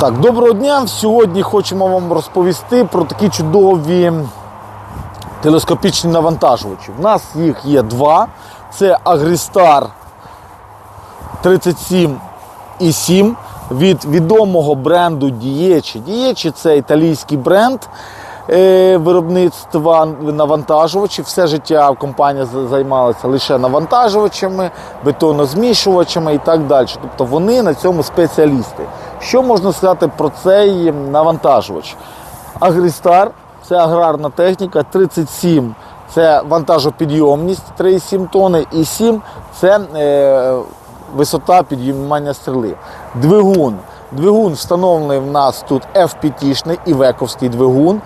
Так, доброго дня. Сьогодні хочемо вам розповісти про такі чудові телескопічні навантажувачі. У нас їх є два. Це Agristar 37,7 від відомого бренду Дієчі. Дієчі це італійський бренд е, виробництва навантажувачів. Все життя компанія займалася лише навантажувачами, бетонозмішувачами і так далі. Тобто вони на цьому спеціалісти. Що можна сказати про цей навантажувач? Агрістар це аграрна техніка, 37 це вантажопідйомність 3,7 тонни, і 7 це е, висота підіймання стріли. Двигун. Двигун встановлений в нас тут FPT-шний вековський двигун.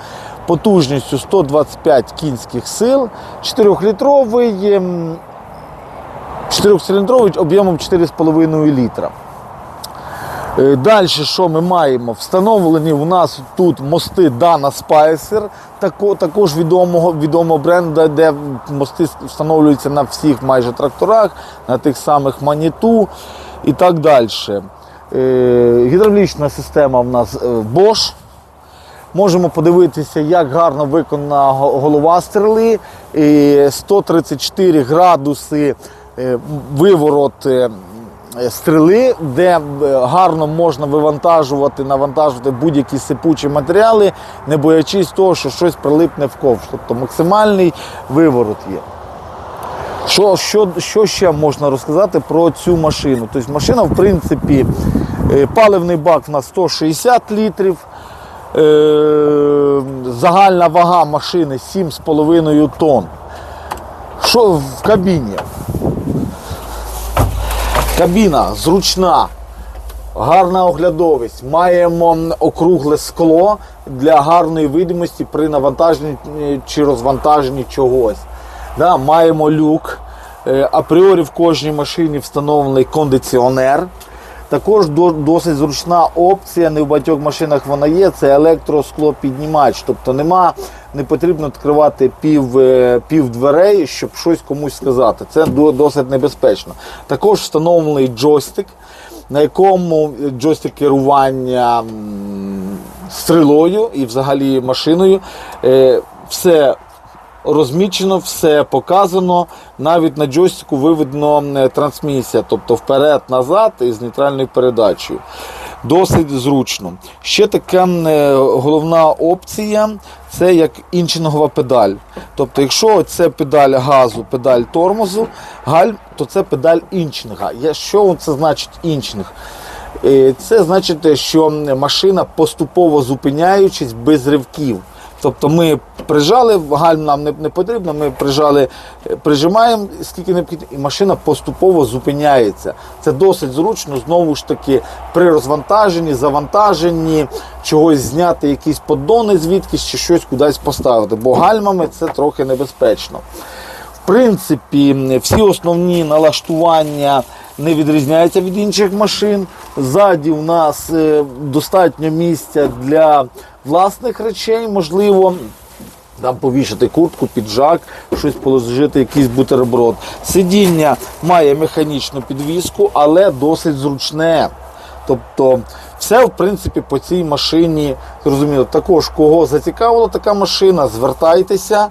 Потужністю 125 кінських сил, 4-літровий, ем, 4-циліндровий об'ємом 4,5 літра. Е, Далі, що ми маємо? Встановлені у нас тут мости Spicer, тако- також відомого, відомого бренду, де мости встановлюються на всіх майже тракторах, на тих самих Маніту і так далі. Е, Гідравлічна система в нас е, Bosch. Можемо подивитися, як гарно виконана голова стріли. 134 градуси виворот стріли, де е, гарно можна вивантажувати, навантажувати будь-які сипучі матеріали, не боячись того, що щось прилипне в ковш. Тобто максимальний виворот є. Що, що, що ще можна розказати про цю машину? Тобто машина, в принципі, е, паливний бак в нас 160 літрів. Е, Загальна вага машини 7,5 тонн. Що в кабіні? Кабіна зручна, гарна оглядовість. Маємо округле скло для гарної видимості при навантаженні чи розвантаженні чогось. Да, маємо люк. Е, Апріорі в кожній машині встановлений кондиціонер. Також досить зручна опція, не в багатьох машинах вона є, це електросклопіднімач. Тобто нема, не потрібно відкривати пів, е, пів дверей, щоб щось комусь сказати. Це досить небезпечно. Також встановлений джойстик, на якому джойстик керування стрілою і взагалі машиною. Е, Все розмічено, все показано. Навіть на джойстику виведено трансмісія, тобто вперед-назад із нейтральною передачею. Досить зручно. Ще така е, головна опція це як інчингова педаль. Тобто, якщо це педаль газу, педаль тормозу, гальм, то це педаль інчинга. Що це значить інчинг? Е, Це значить, що машина поступово зупиняючись без ривків. Тобто ми прижали, гальм нам не, не потрібно, ми прижали, е, прижимаємо скільки необхідно, і машина поступово зупиняється. Це досить зручно, знову ж таки, при розвантаженні, завантаженні, чогось зняти, якісь поддони звідкись чи щось кудись поставити. Бо гальмами це трохи небезпечно. В принципі, всі основні налаштування не відрізняються від інших машин. Ззаді у нас е, достатньо місця для власних речей, можливо. Там повішати куртку, піджак, щось положити, якийсь бутерброд. Сидіння має механічну підвіску, але досить зручне. Тобто, все, в принципі, по цій машині зрозуміло. Також, кого зацікавила така машина, звертайтеся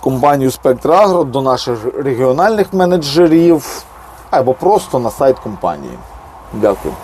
компанію Спектрагро до наших регіональних менеджерів або просто на сайт компанії. Дякую.